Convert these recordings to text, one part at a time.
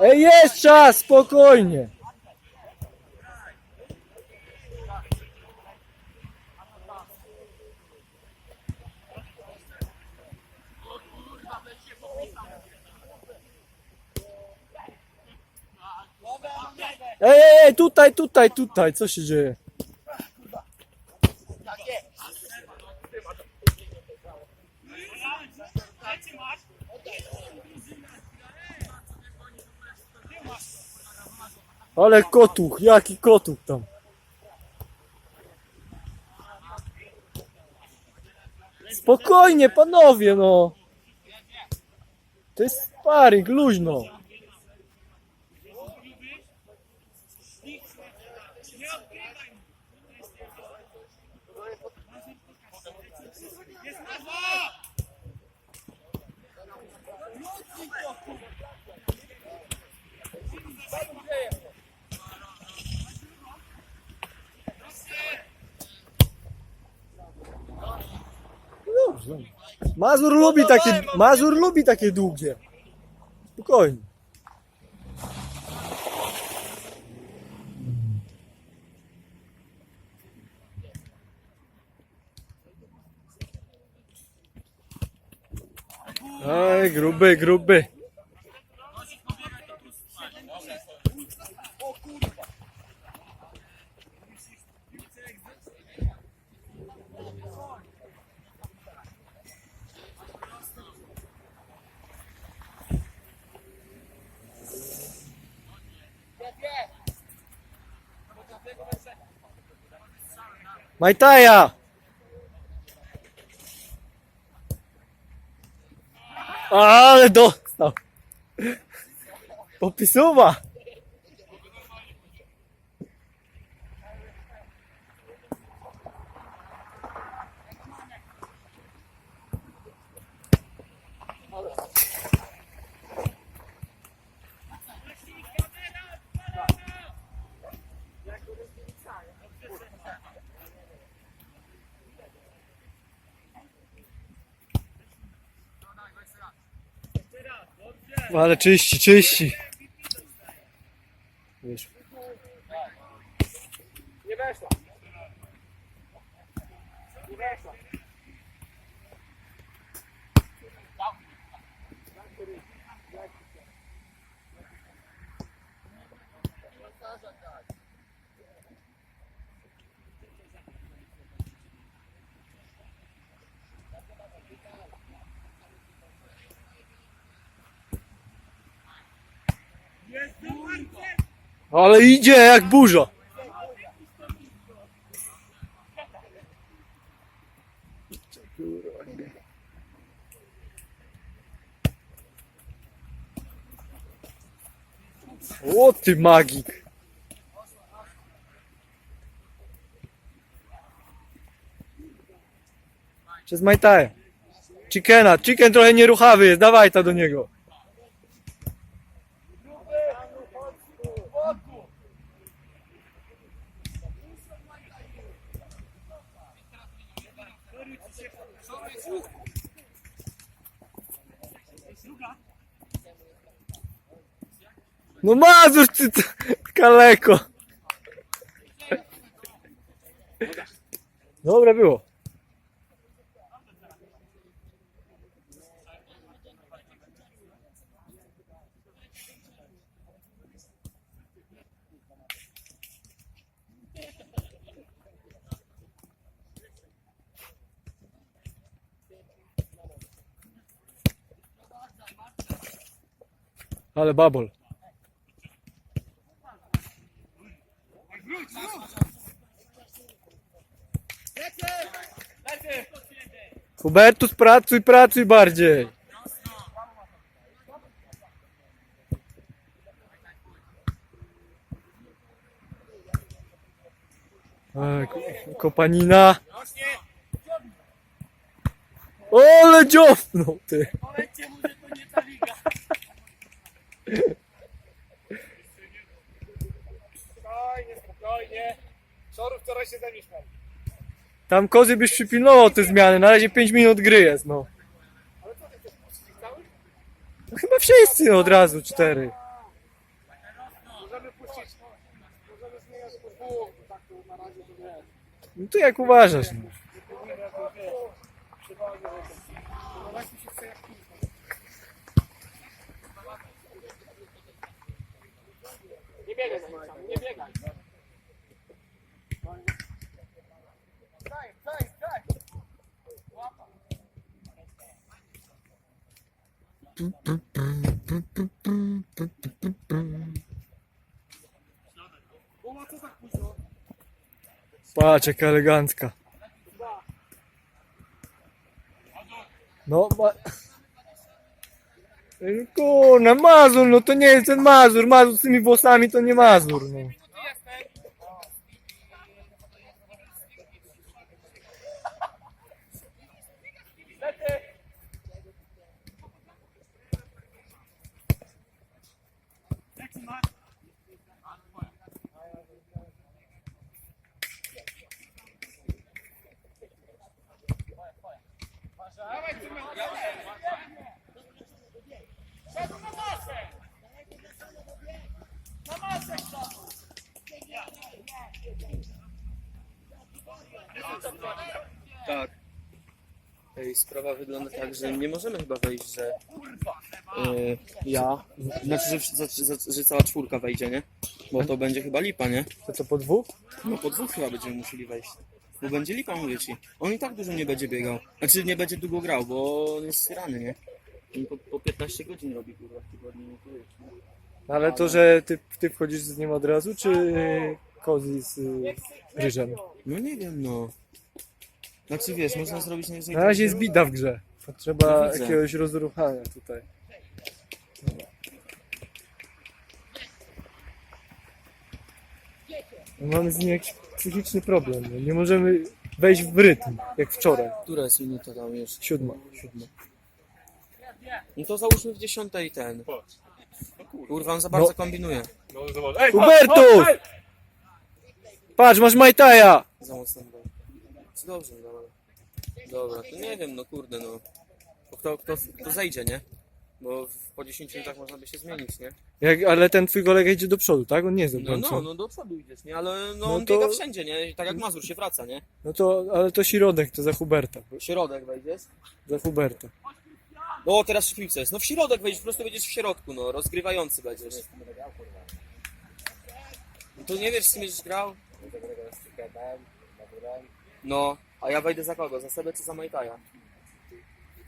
Ej, jest czas, spokojnie. Ej, ej, ej, tutaj, tutaj, tutaj, co się dzieje? Ale kotuch, jaki kotuch tam. Spokojnie, panowie, no. To jest sparring, luźno. Dobrze. Mazur lubi takie, Mazur lubi takie długie. Spokojnie. Aj, gruby, gruby. Majtaja! Ale dostał! Popisuwa! Ale czyści, czyści. Wiesz. Nie weszła. Nie weszła. Ale idzie jak burza. O ty magik. Przez Majtaję. Chickena. Chicken trochę nieruchawy jest. Dawaj ta do niego. No Mazur, ty, ty kaleko. Dobre było. Ale babol. Hubertus, pracuj, pracuj bardziej. Ko- kopanina. Ole dziofnął ty. Powiedzcie mu, że to nie ta liga. Spokojnie, spokojnie. Się zamieszkał. Tam kozy byś przypilnował te zmiany. Na razie 5 minut gry jest, no. Ale co ty chcesz puścić cały? no chyba wszyscy od razu cztery. Możemy puścić, możemy zmieniać po dwóch, bo tak to na razie to wiesz. No to jak uważasz. No. No. Nie biegaj nie biegaj. Daj, daj, daj. Łapa. Kuba, co tak późno? Patrz, jaka elegancka. No, ma... Kurna, Mazur, no to nie jest ten Mazur. Mazur z tymi włosami to nie Mazur, no. Tak. Ej, sprawa wygląda tak, że nie możemy chyba wejść, że yy, ja, znaczy, że, że, że, że cała czwórka wejdzie, nie? Bo to będzie chyba lipa, nie? To co, po dwóch? No po dwóch chyba będziemy musieli wejść. Bo będzie lipa, mówię ci. On i tak dużo nie będzie biegał. Znaczy nie będzie długo grał, bo on jest rany, nie? On po, po 15 godzin robi kurwa w tygodniu. nie? No Ale to, że ty, ty wchodzisz z nim od razu, czy y, Kozi z y, Ryżem? No nie wiem, no. Znaczy wiesz, można zrobić najwyżej... Na razie jest bida w grze. Potrzeba No widzę. jakiegoś rozruchania tutaj. No Mamy z nim jakiś psychiczny problem. No. Nie możemy wejść w rytm, jak wczoraj. Która jest minuta tam już? Siódma. Siódma. No to załóżmy w dziesiątej ten. Kurwa, on za bardzo No. kombinuje. No zobacz. Ej, Hubertus! Patrz, masz Majtaja! Za mocno było. Czy dobrze, dobra. Dobra, to nie wiem, no kurde, no. Bo Kto, kto, kto zejdzie, nie? Bo w- po 10 minutach można by się zmienić, nie? Jak, ale ten twój kolega idzie do przodu, tak? On nie jest No, obrońcą. no, no do przodu idziesz, nie? Ale no, No on to- biega wszędzie, nie? Tak jak Mazur się wraca, nie? No to, ale to środek, to za Huberta. W środek wejdziesz. Za Huberta. No teraz w piłce jest. No w środek wejdziesz, po prostu będziesz w środku, no. Rozgrywający będziesz. No to nie wiesz, z kim będziesz grał? No, a ja wejdę za kogo? Za Sebę czy za Majtaja?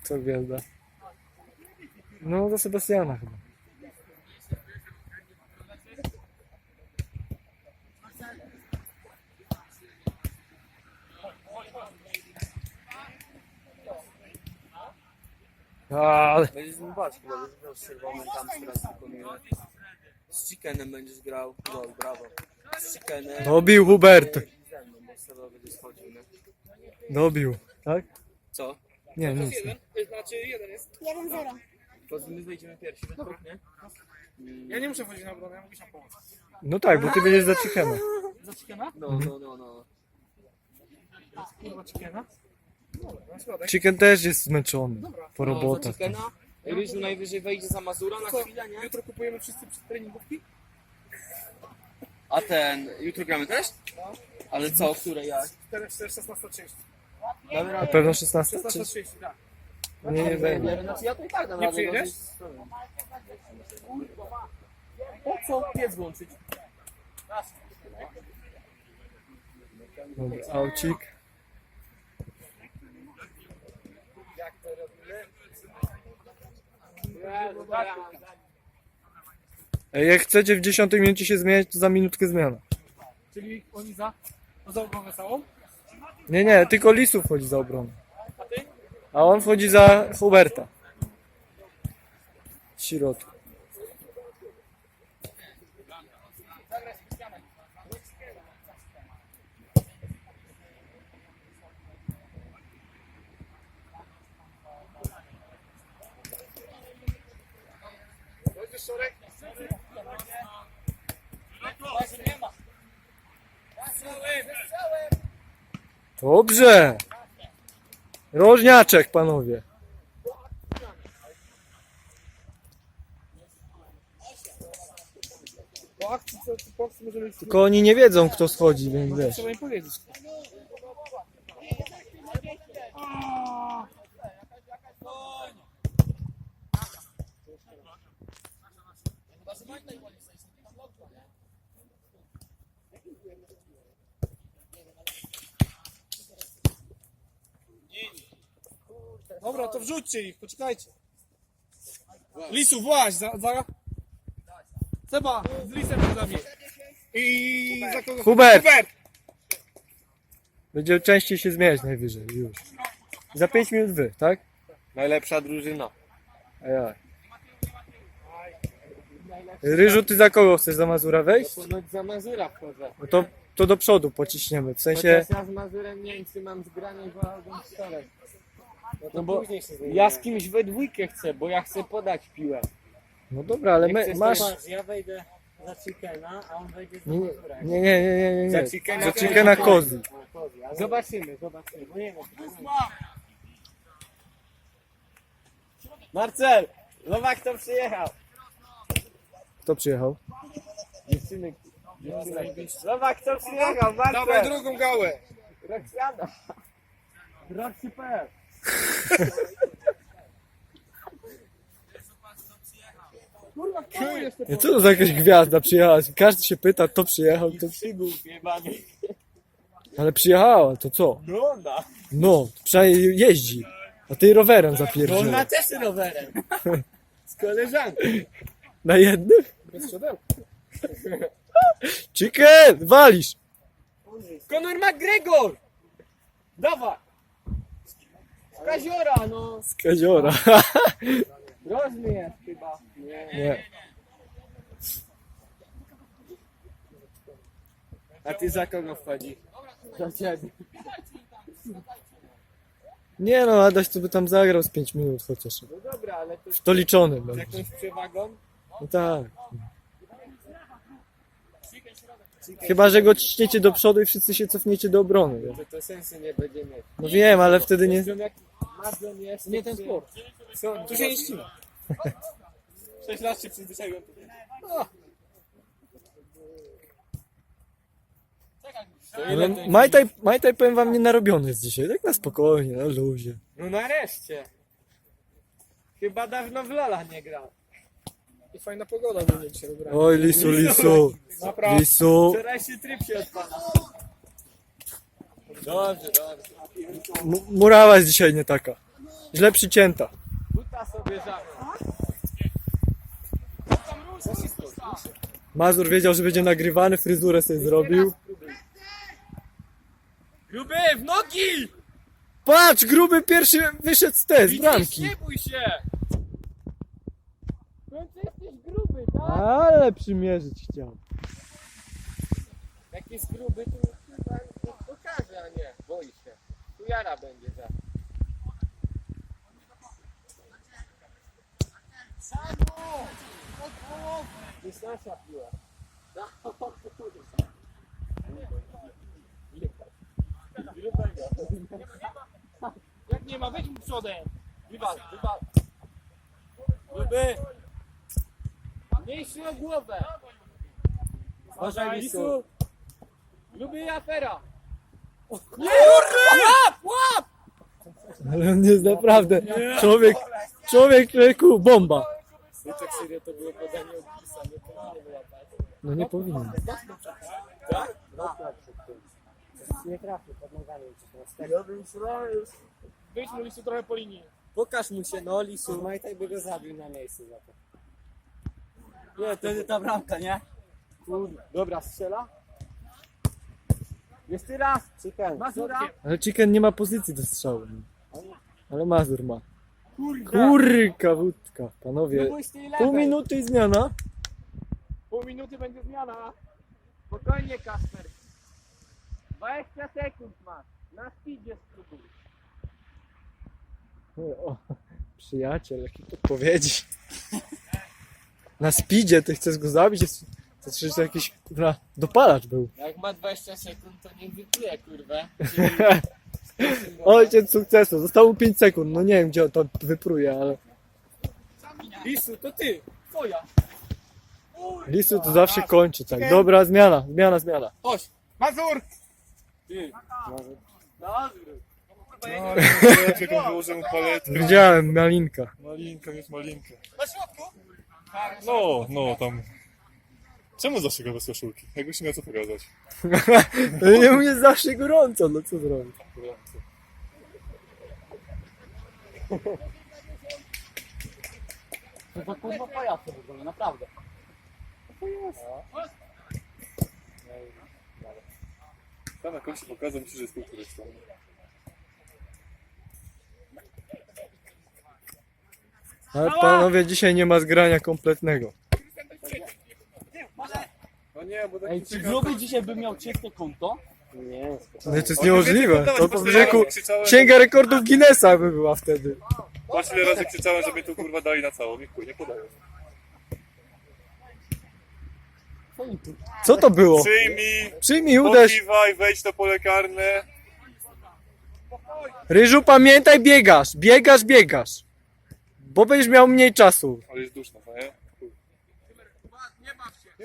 Co gwiazda? No, za Sebastiana chyba. A, Będziesz z nim chyba będziesz grał z czerwonym tam teraz wykonuje. Z Chickenem będziesz grał. No, brawo. Z Chickenem. dobił Hubert. I ze mną, bo Seba będzie schodził, nie? Dobił, tak? Co? Nie, nic. Jeden, znaczy jeden jest. 1-0. To my wejdziemy pierwsi we dwóch, nie? Ja nie muszę wchodzić na obronę, ja mogę się pomóc. No tak, bo ty będziesz za Chickena. Za chickena? No, no, no, no. Kurwa chickena. Dobra, na środek. Chicken też jest zmęczony po no za robotach. Chickena. Ryżu najwyżej wejdzie za Mazura na Co, chwilę, nie? jutro kupujemy wszyscy przed treningówki? A ten, jutro gramy też? Ale co, które jak? 4, 4, 16.30. Damy Na radę. pewno 16 czy... 16.30, tak. Nie, nie zajmie. Znaczy ja to i tak dam Nie radę, przyjedziesz? Po co piec włączyć? Dobra, aucik. Ej, Jak chcecie w 10 minucie się zmieniać, to za minutkę zmiana. Czyli oni za, za obronę całą, Nie, nie, tylko Lisu wchodzi za obronę. A on wchodzi za Huberta. W środku. Dobrze! Rożniaczek, panowie. Po. Tylko oni nie wiedzą, kto schodzi, więc wiesz. Trzeba im powiedzieć. Dobra, to wrzućcie ich, poczekajcie. Lisu, właź, za, za... Seba, z Lisem za mnie. I za kogo? Hubert! Hubert! Będzie częściej się zmieniać najwyżej, już. Za 5 minut wy, tak? Najlepsza drużyna. A ja. Ryżu, ty za kogo chcesz za Mazura wejść? Ponoć za Mazura wchodzę. No to, to do przodu pociśniemy, w sensie... Chociaż ja z Mazurem Niemcy mam zgrane i wolałbym czterech. No bo później się zmieni. ja z kimś we dwójkę chcę, bo ja chcę podać piłę. No dobra, ale chcesz masz... Ja wejdę za chickena, a on wejdzie za Nie, nie, nie, nie, nie, nie, Za nie. chickena Za kozy. Zobaczymy, zobaczymy. No nie wiem, Marcel! Nowak to przyjechał. Kto przyjechał? Dziewczyny. Dziewczyny. Nowak to przyjechał, Dawaj Marcel! drugą gałę. Roxana. Roxy.pl Kurwa, kto jest Nie, co to za jakaś gwiazda przyjechała? Każdy się pyta, kto przyjechał, to... Przygód jebany. ale przyjechała, to co? No ona. No, przynajmniej jeździ. A ty rowerem No ona zapierdziela. też rowerem. Z koleżanką. Na jednym? Bez siodełka. Chicken! Walisz! Conor McGregor! Dawaj! Z Kaziora, no. Z kaziora. Groźny jest chyba. Nie. A ty za kogo wchodzi? Za ciebie. Nie no, Adaś to by tam zagrał z 5 minut chociaż. No dobra, ale to W to liczony z będzie. jakąś przewagą? No tak. Chyba, że go ciśniecie do przodu i wszyscy się cofniecie do obrony. To to sensu nie będzie mieć. No wiem, ale wtedy nie... Nie ten sport. Co, Tu się nie ścina. Sześć lat się przyzwyczaiłem. Ale Majtaj, Majtaj powiem wam nie narobiony jest dzisiaj. Tak na spokojnie, na luzie. No nareszcie. Chyba dawno w Lola nie grał. I fajna pogoda będzie dzisiaj dobra. Oj, lisu, lisu. Naprawdę. Lisu. Wczorajszy tryb się odpala. Dobrze, dobrze. M- murawa jest dzisiaj nie taka. Źle przycięta. Buta sobie żarł. Mazur wiedział, że będzie nagrywany, fryzurę sobie zrobił. Gruby, w nogi! Patrz, gruby pierwszy wyszedł z te, z bramki. Nie bój się! W końcu jesteś gruby, tak? Ale przymierzyć chciał. Jak jest gruby, to chyba pokaże, a nie, boi się. Tu jara będzie za. To jest nasza piła. Jak nie ma, weź mu przodem. Wywal, wywal. Gruby! Mniejszy o głowę! Uważaj, lisu! I afera! Nie! Łap! Łap! Ale on jest naprawdę człowiek, człowiek, człowieku, bomba. No tak serio to było podanie odpisane, to nie wyłapać. No nie powinien. nie trafił pod nogami. Ja bym już. Wyjdź mu listu trochę po linii. Pokaż mu się, no lisu. Majtaj by go zabił na miejscu za to. Nie, to nie ta bramka, nie? Kurde. Dobra, strzela. Jeszcze raz. Chicken. Mazura. Ale Chicken nie ma pozycji do strzału. Ale Mazur ma. Kurde. Kurka wódka, panowie. Próbuj z tej lewej. Pół minuty i zmiana. Pół minuty będzie zmiana. Spokojnie, Kasper. 20 sekund masz. Na speedzie spróbuj. O, przyjaciel, jakie podpowiedzi. Na speedzie, ty chcesz go zabić? Jest, to przecież to jakiś kurwa, dopalacz był. Jak ma 20 sekund, to niech wypluje, kurwę. Ojciec sukcesu, zostało mu 5 sekund. No nie wiem, gdzie on to wypruje, ale... Lisu, to ty. Twoja. Lisu to zawsze kończy tak. Dobra, zmiana, zmiana, zmiana. Chodź. Mazur! Czekam, wyłożę mu paletkę. Widziałem, malinka. Malinka, jest malinka. Na środku! No, no, tam. Czemu zawsze go bez koszulki? Jakbyś miał co pokazać. Nie mnie zawsze gorąco, no co zrobić? To to kurwa pajace w ogóle, naprawdę. Tam na końcu pokazał mi się, że jest kulturystą. Ale panowie, dzisiaj nie ma zgrania kompletnego. No nie, bo tak Ej, czy gruby dzisiaj by miał czyste konto? Nie, No to jest niemożliwe. To po brzegu księga rekordów Guinnessa by była wtedy. Patrz ile razy krzyczałem, żeby tu kurwa dali na całą. Niech nie podają. Co to było? Przyjmij, Przyjmij, uderz. pokiwaj, wejdź na pole karne. Ryżu, pamiętaj, biegasz, biegasz, biegasz. Bo będziesz miał mniej czasu. Ale jest duszno, no nie?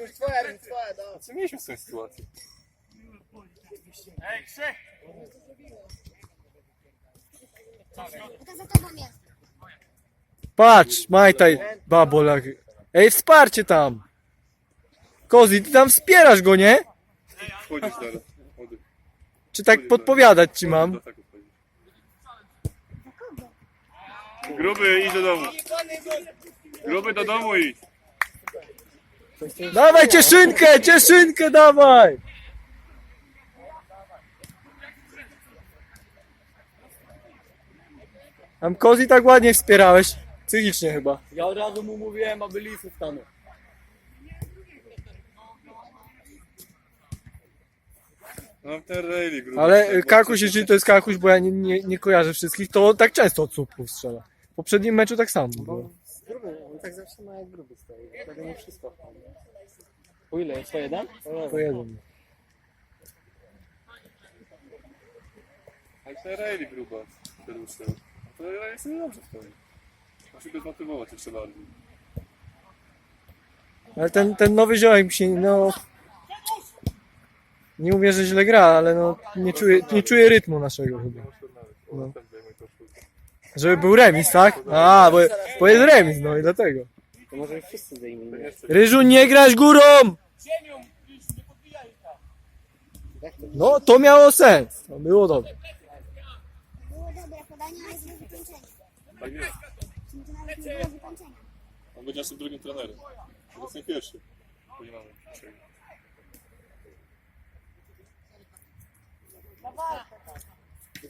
Już twoja, już twoja, no. Co mieliśmy z tą sytuacją? Ej, Krzyk! To za tobą jest. Patrz, majtaj, babolak. Ej, wsparcie tam. Kozi, ty tam wspierasz go, nie? Wchodzisz teraz. Czy tak podpowiadać ci mam? Do tego wchodzisz. Gruby, idź do domu. Gruby do domu idź. Dawaj cieszynkę, cieszynkę dawaj! Tam Kozi tak ładnie wspierałeś. Psychicznie chyba. Ja od razu mu mówiłem, aby lisy stanął. No ten rejli gruby. Ale Kakuś, jeżeli to jest Kakuś, bo ja nie, nie, nie kojarzę wszystkich, to tak często od słupków strzela. W poprzednim meczu tak samo było. Gruby, on tak zawsze ma jak gruby stoi. Wtedy nie wszystko Po ile? 101? To jeden. Ale ten rejli gruba. Przedłuższy. To rejli sobie dobrze stoi. Musi go zmotywować jeszcze bardziej. Ale ten, ten nowy ziołek mi się, no... Nie mówię, że źle gra, ale no nie czuję, nie czuję rytmu naszego chyba. No. Żeby był remis, tak? A, bo, bo jest remis, no i dlatego. To może wszyscy zdejmijmy. Ryżu, nie grać górą! No, to miało sens. To było dobrze. Było dobre podanie, ale złe wykończenie. Tak jest. To nawet nie było wykończenia. On będzie naszym drugim trenerem. Obecnie pierwszy. Bo nie mamy trzeciego.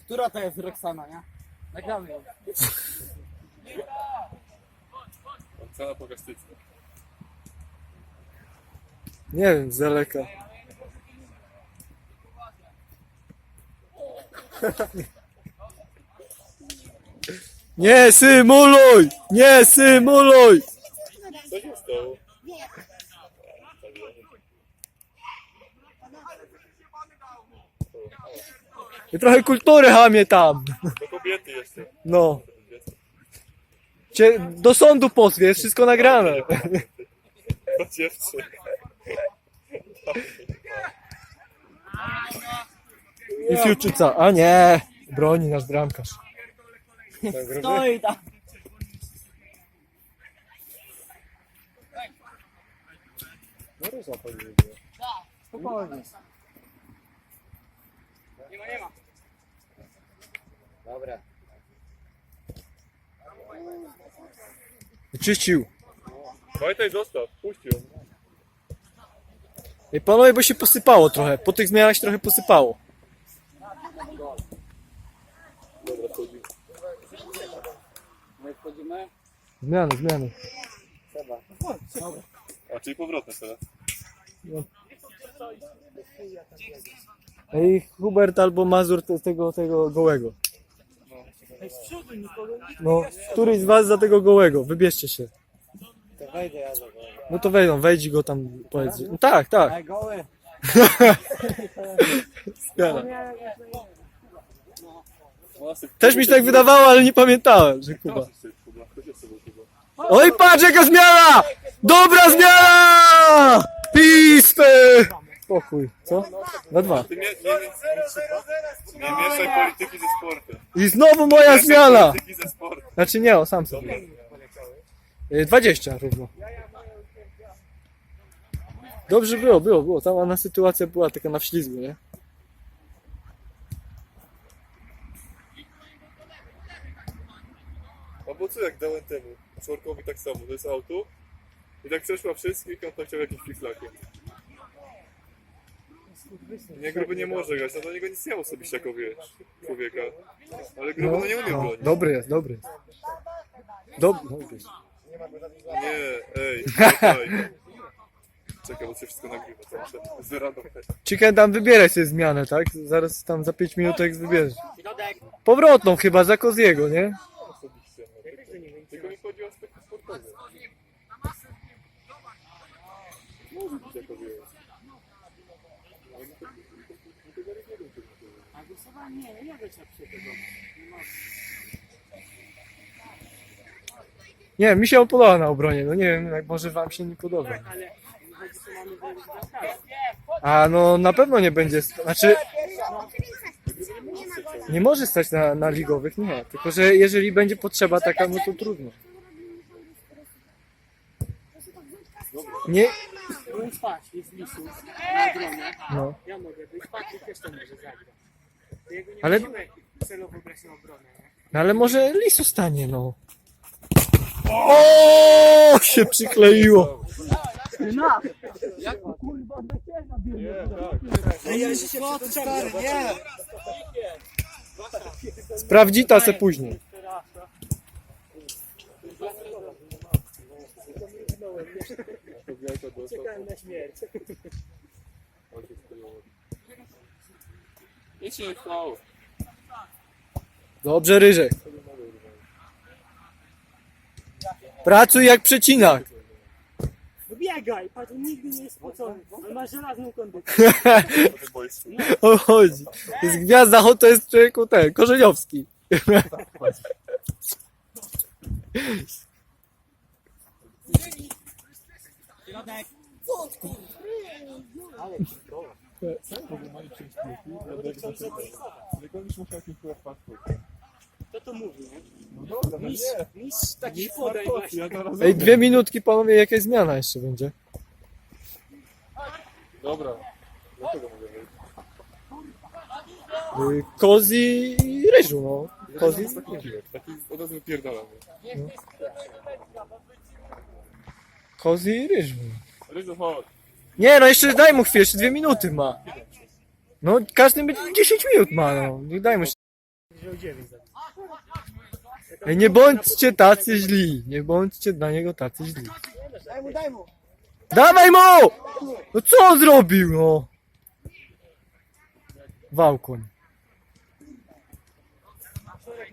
Która to jest Roxana, nie? Nagramy ją. Cena po gastyce. Nie wiem, z daleka. Nie symuluj! Nie symuluj! Co się stało? I trochę kultury hamie tam. Do kobiety jeszcze. No. Cię do sądu pozwie, jest wszystko nagrane. Do dziewczyn. I Fiuczyca. A nie, broni nasz bramkarz. Stoi tam. Spokojnie. Nie ma, nie ma. Dobra. Czyścił. Pamiętaj, zostaw. Puść ją. Ej, panowie, bo się posypało trochę. Po tych zmianach się trochę posypało. Dobra, chodzi. My wchodzimy. Zmiany, zmiany. Trzeba. A, czyli powrotne teraz. Ej, Hubert albo Mazur te- tego, tego gołego. No, któryś z was za tego gołego, wybierzcie się. To wejdę ja za No to wejdą, wejdź i go tam powiedz. No tak, tak. Ej, goły. Też mi się tak wydawało, ale nie pamiętałem, że Kuba. Oj, patrz jaka zmiana! Dobra zmiana! Dwa! Pispy! Pokój. Co? Na dwa. Ty nie, nie, nie, nie mieszaj polityki ze sportem. I znowu moja zmiana! Polityki ze sportem. Znaczy nie, o sam sobie. Y, 20 równo. Dobrze było, było, było. Tam ona sytuacja była taka na wślizgu, nie? Albo co jak dałem temu? Czworkowi tak samo, to jest auto. I tak przeszła wszystkich, a on tak chciał jakimś fiflakiem. Nie, gruby nie może grać, no do niego nic nie ma osobiście jako wiesz, człowieka. Ale gruby no, nie umie No, bronić. dobry jest, dobry jest. Dob dobry jest. Nie, ej, czekaj. Czekaj, bo się wszystko nagrywa, to muszę zeradować. Chicken tam wybieraj sobie zmianę, tak? Zaraz tam za 5 minut wybierzesz. Powrotną chyba, za Koziego, nie? Osobiście, no. Tylko mi chodzi o aspekty sportowe. Może być jako wiesz. Ale my to- my tego nie wiemy, tylko. Nie, mi się on podoba na obronie, no nie wiem, jak może wam się nie podoba. A no na pewno nie będzie, st- znaczy nie może stać na, na ligowych, nie. Tylko, że jeżeli będzie potrzeba taka, no to trudno. Nie, jest lisu na no. Ja mogę być, Patryk też to może zagrać. Nie Ale- musimy celowo grać na obronę, nie? No ale może lisu stanie, no. O, się przykleiło. Sprawdzita se później. Czekałem na śmierć. Nic się nie stało. Dobrze, Ryżek. Pracuj jak przecinak. Biegaj, patrz, nigdy nie jest spocony. On ma żelazną kondycję. O chodzi. To jest gwiazda, ho, to jest człowieku ten, Korzeniowski. Jak on już musiał jakimś chyba paszport. Kto to mówi, nie? No dobra, no Mistrz, nie. mistrz taki podaj właśnie. Ja Ej, dwie minutki, panowie, jakaś zmiana jeszcze będzie. Dobra. Dlaczego mogę wejść? Y, Kozi i Ryżu, no. Kozi. Taki od razu wypierdalam. Kozi i Ryżu. Ryzu, chodź. Nie, no jeszcze daj mu chwilę, jeszcze dwie minuty ma. No, każdy będzie 10 minut ma, no. Nie dajmy się. Ej, nie bądźcie tacy źli. Nie bądźcie dla niego tacy źli. Daj mu, daj mu. Dawaj mu! No co on zrobił, no? Wałkoń.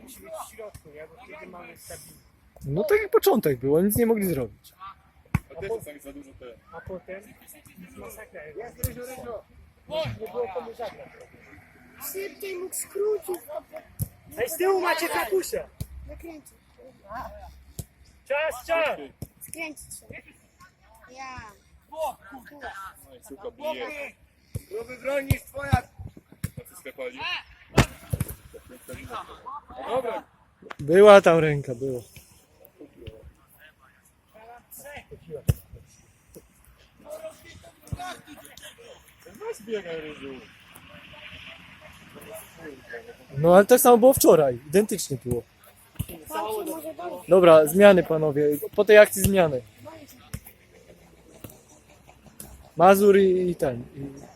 Musi być w środku, nie? Bo wtedy mamy stabilność. No tak jak początek było, nic nie mogli zrobić. A też czasami za dużo te. A potem masakra. Jest ryżu, ryżu. Nie było komu zagrać. Szybciej mógł skrócić. Ej, z tyłu macie kakusia. Zakręcić. Czas, czas. Skręcić się. Ja. No i suka bije. Gruby bronisz, twoja... Na co sklepali? Dobra. Była tam ręka, była. Weź biegaj, Ryzu. No ale tak samo było wczoraj, identycznie było. Dobra, zmiany panowie, po tej akcji zmiany. Mazur i, i ten. I...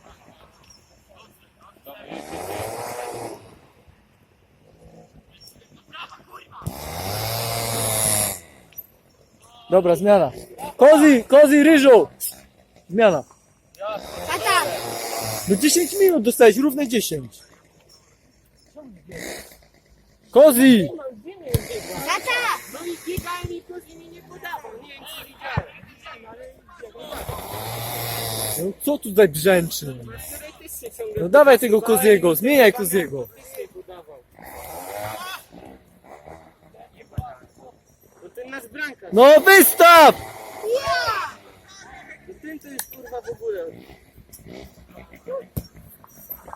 Dobra, zmiana. Kozi, kozi, ryżu! Zmiana. No 10 minut dostałeś, równe 10. Kozi! Tata! No i biegałem i ktoś mi nie podawał. Nie wiem, czy widziałem. No co tutaj brzęczy? Wczoraj też się ciągle No dawaj tego Koziego, zmieniaj Koziego. podawał. Bo ten nasz bramkarz. No wystaw! To ten to ma w ogóle.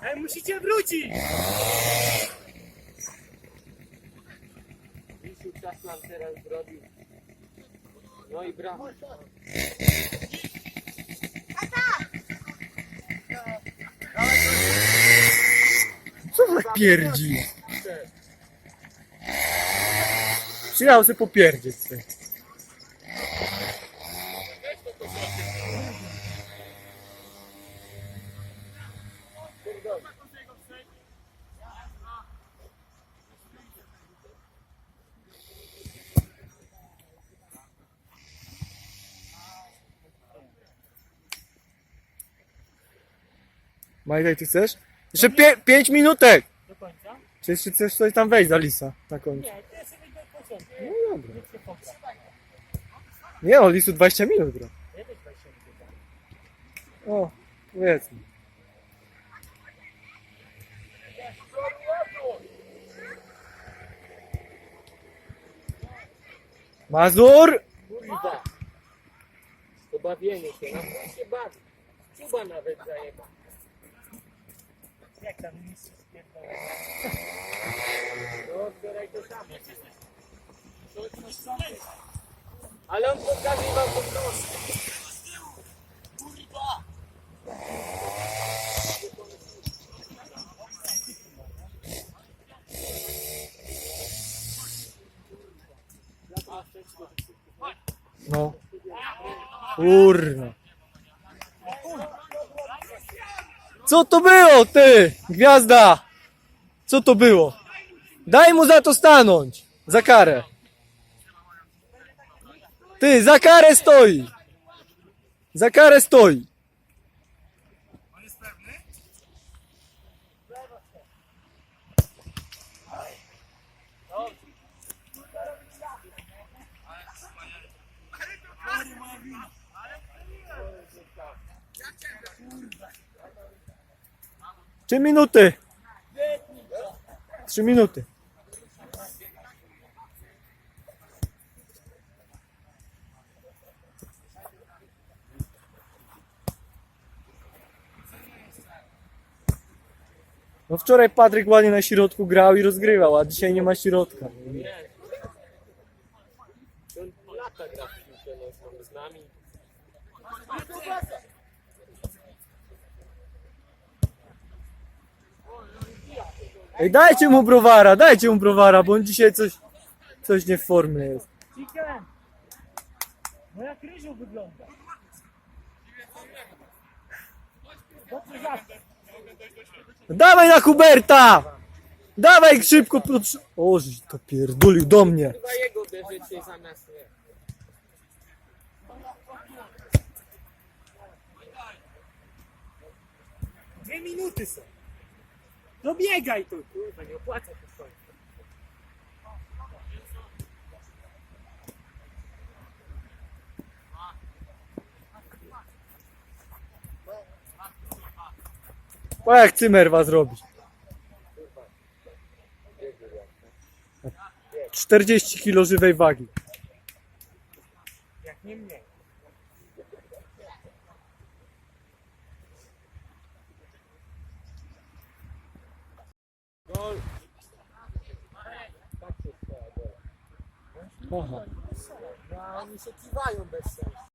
Ej, musicie wrócić! Misiu czas nam teraz zrobił. No i brawo. Co za pierdzi? Przyjechał sobie popierdzieć sobie. Majdaj, ty chcesz? Jeszcze pie- pięć minutek! Do końca? Czy jeszcze chcesz coś tam wejść za lisa na końcu? Nie, to jest sobie do początku. No dobra. Nie, o lisu 20 minut gra. Ja też 20 minut. O, powiedzmy. Mazur! Kurwa. Pobawienie się, no się bawi. Cuba nawet zajeba. Jak tam mistrz spierdolę? No, wczoraj to samo. Ale on pokazywał po prostu. No. Kurna. Co to było, ty? Gwiazda! Co to było? Daj mu za to stanąć! Za karę. Ty, za karę stoi! Za karę stoi! Trzy minuty! Trzy minuty. No wczoraj Patryk ładnie na środku grał i rozgrywał, a dzisiaj nie ma środka. Z nami. Ej, dajcie mu browara, dajcie mu browara, bo on dzisiaj coś, coś nie w formie jest. Chicken! No jak ryżu wygląda. Dobrze zawsze. Dawaj na Huberta! Dawaj szybko! Pod... O, żeś to pierdulił do mnie. Chyba jego bierzecie zamiast mnie. Dwie minuty są. Dobiegaj tu. Kurwa, nie opłaca się końcu. O jak Cymer was robi. 40 kg żywej wagi. Jak nie mniej. Aha. No, oni się kiwają bez sensu.